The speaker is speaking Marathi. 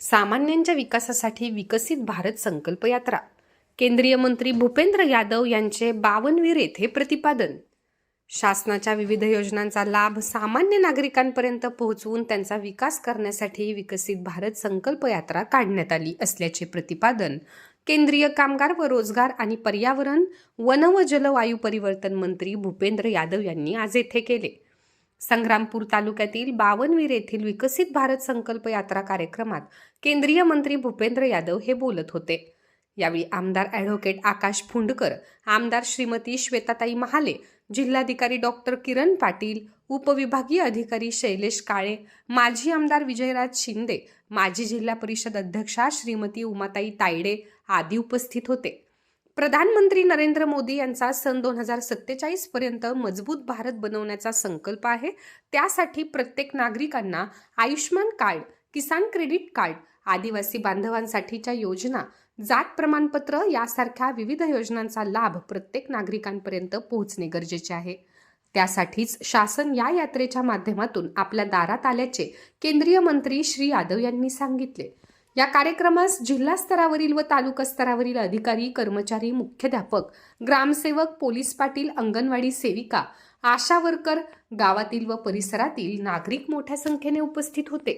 सामान्यांच्या विकासासाठी विकसित भारत संकल्प यात्रा. केंद्रीय मंत्री भूपेंद्र यादव यांचे बावनवीर येथे प्रतिपादन. शासनाच्या विविध योजनांचा लाभ सामान्य नागरिकांपर्यंत पोहोचवून त्यांचा विकास करण्यासाठी विकसित भारत संकल्प यात्रा काढण्यात आली असल्याचे प्रतिपादन केंद्रीय कामगार व रोजगार आणि पर्यावरण वन व जलवायू परिवर्तन मंत्री भूपेंद्र यादव यांनी आज येथे केले. संग्रामपूर तालुक्यातील बावनवीर येथील विकसित भारत संकल्प यात्रा कार्यक्रमात केंद्रीय मंत्री भूपेंद्र यादव हे बोलत होते. यावेळी आमदार ॲडव्होकेट आकाश फुंडकर आमदार श्रीमती श्वेताताई महाले जिल्हाधिकारी डॉक्टर किरण पाटील उपविभागीय अधिकारी शैलेश काळे माजी आमदार विजयराज शिंदे माजी जिल्हा परिषद अध्यक्षा श्रीमती उमाताई तायडे आदी उपस्थित होते. प्रधानमंत्री नरेंद्र मोदी यांचा सन दोन हजार सत्तेचाळीस पर्यंत मजबूत भारत बनवण्याचा संकल्प आहे. त्यासाठी प्रत्येक नागरिकांना Ayushman card Kisan credit card आदिवासी बांधवांसाठीच्या योजना जात प्रमाणपत्र यासारख्या विविध योजनांचा लाभ प्रत्येक नागरिकांपर्यंत पोहोचणे गरजेचे आहे. त्यासाठीच शासन या यात्रेच्या माध्यमातून आपल्या दारात आल्याचे केंद्रीय मंत्री श्री यादव यांनी सांगितले. या कार्यक्रमास जिल्हा स्तरावरील व तालुका स्तरावरील अधिकारी कर्मचारी मुख्याध्यापक ग्रामसेवक पोलीस पाटील अंगणवाडी सेविका आशा वर्कर गावातील व परिसरातील नागरिक मोठ्या संख्येने उपस्थित होते.